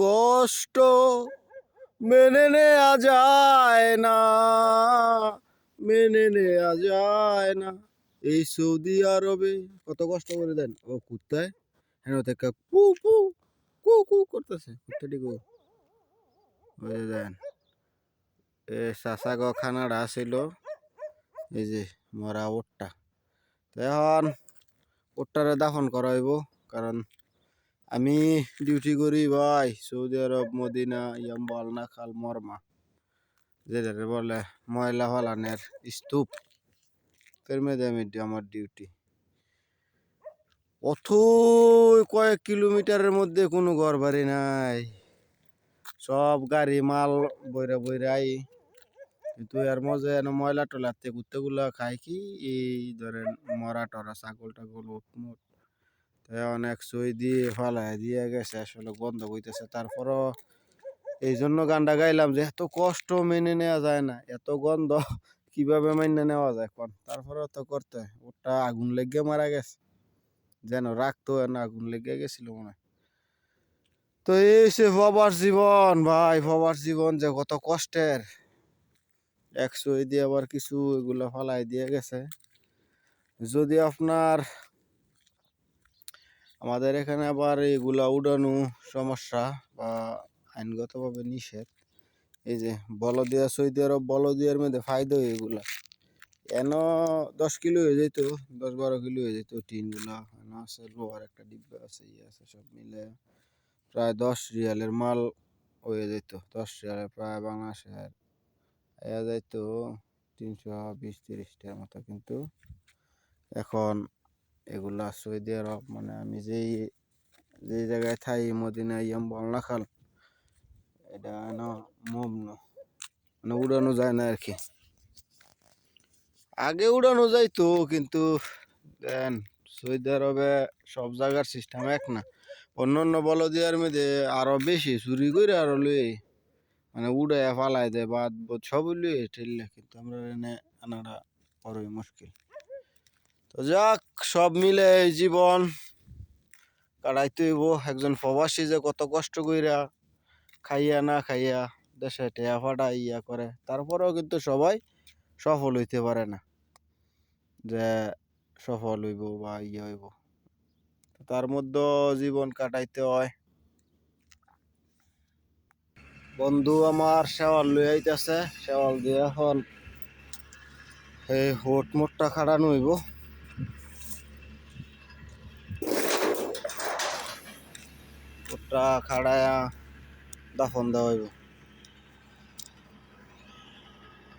কষ্ট মেনে নেওয়া যায় না, মেনে নেওয়া যায় না। এই সৌদি আরবে কত কষ্ট করে দেন? ও কুত্তায়? হ্যাঁ থেকে কু কু কু কু করতেছে। কুত্তাটি কু। যে দেন। এ চাচা গো খানাটা ছিল। এই যে মরা ওটটা। এখন ওটটারে দাফন করাইব, কারণ আমি ডিউটি করি ভাই, সৌদি আরব, মদিনা ইয়াম্বাল নাখাল মর্মা। যেটারে বলে ময়লা ফালানের স্তূপ তার মধ্যে আমি আমার ডিউটি অথই কয়েক কিলোমিটারের মধ্যে কোনো ঘর বাড়ি নাই। সব গাড়ি, মাল বইরা বইরা আই কিন্তু এর মজা এনে ময়লা টলাতে কুত্তেগুলা খায় কি? এই ধরেন মরা টরা, ছাগল টাগল অনেক সই দিয়ে ফালাই দিয়ে গেছে, আসলে গন্ধ বইতেছে তারপরও এই জন্য গানটা গাইলাম যে এত কষ্ট মেনে নেওয়া যায় না, এত গন্ধ কীভাবে মেনে নেওয়া যায় কোন? তারপরেও তো করতে ওটা আগুন লেগে মারা গেছে, যেন রাখতো না আগুন লেগে গেছিল মনে তো এই সে বাবার জীবন, ভাই, বাবার জীবন যে কত কষ্টের। একশো দিয়ে আবার কিছু এগুলো ফালাই দিয়ে গেছে। যদি আপনার আমাদের এখানে আবার এগুলা উড়ানো সমস্যা বা আইনগতভাবে নিষেধ। এই যে বলদিয়া, সৌদি আরব বলদিয়ার মধ্যে ফায়দা এগুলা। এন দশ কিলো হয়ে যেত, দশ বারো কিলো হয়ে যেত টিনগুলা। এন আছে লোহার একটা ডিব্বা আছে ইয়ে আছে, সব মিলে প্রায় দশ রিয়ালের মাল হয়ে যেত। দশ রিয়ালের প্রায় বাংলাদেশের এ যাইতো তিনশো বিশ তিরিশটার মতো। কিন্তু এখন এগুলা সৌদি আরব মানে আমি যেই যেই জায়গায় থাই, মদিনা, ইয়াম বলনা খাল, এটা না মগ্ন মানে উড়ানো যায় না আর কি আগে উড়ানো যাইতো, কিন্তু দেন সৌদি আরবে সব জায়গার সিস্টেম এক না। অন্য অন্য বলদিয়ার মধ্যে আরও বেশি, চুরি করে আরও লই মানে উড়ে ফালাই দেয় বা সব লুয়ে ঠেললে, কিন্তু আমরা এনে আনাটা বড়ই মুশকিল। তো যাক, সব মিলে এই জীবন কাটাইতে হইব। একজন প্রবাসী যে কত কষ্ট কইরা খাইয়া না খাইয়া দেশে টেয়া ফাটা ইয়া করে, তারপরেও কিন্তু সবাই সফল হইতে পারে না যে সফল হইব বা ইয়ে হইব। তার মধ্যে জীবন কাটাইতে হয়। বন্ধু আমার শেওয়াল লই আইতাছে, শেওয়াল দিয়ে এখন এই হোট মোটটা খাড়ানো হইব। ওটা খাড়ায়া দাফন দেওয়া হইব।